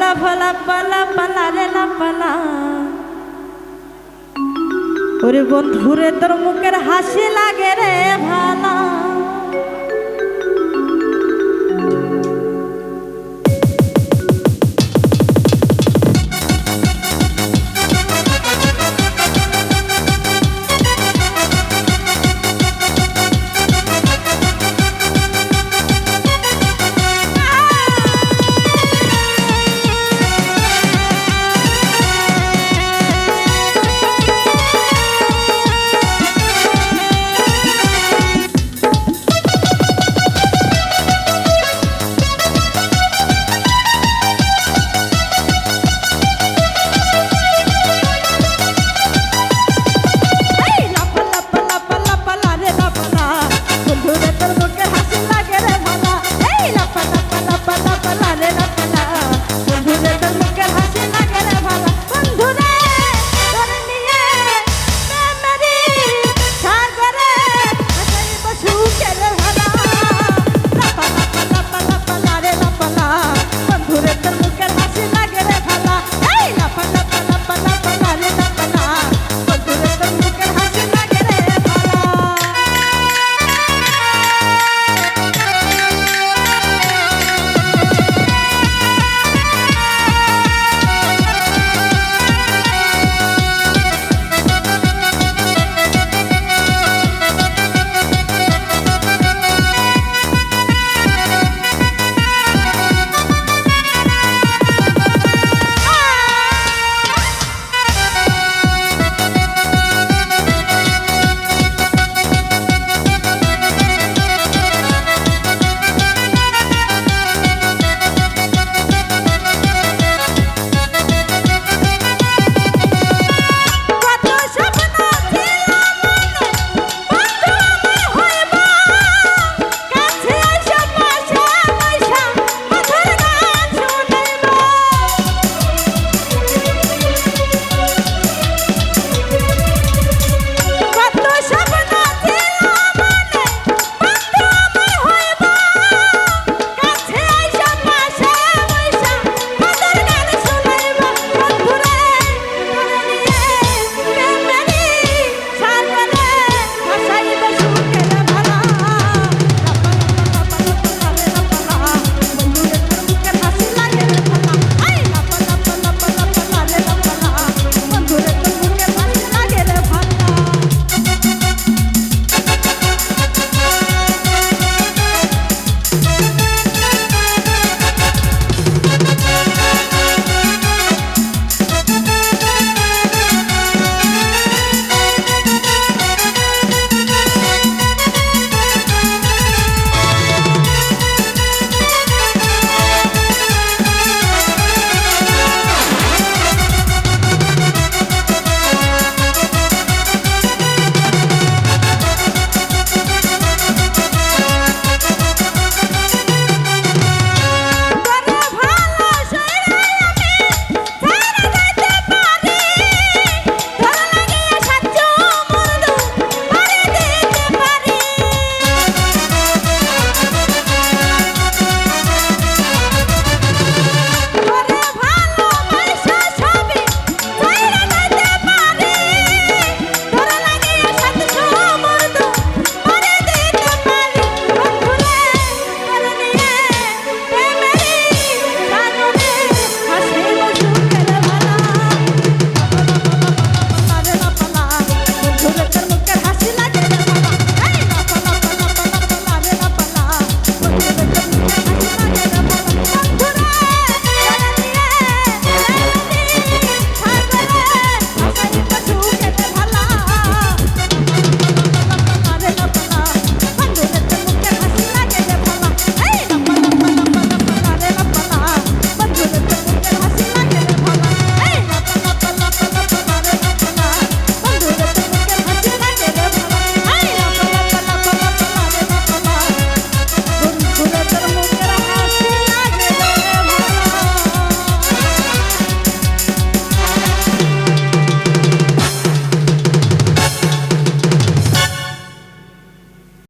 লাপালা পালা রে লাপালা ওরে বন্ধুরে তোর মুখের হাসি লাগে রে ভালা।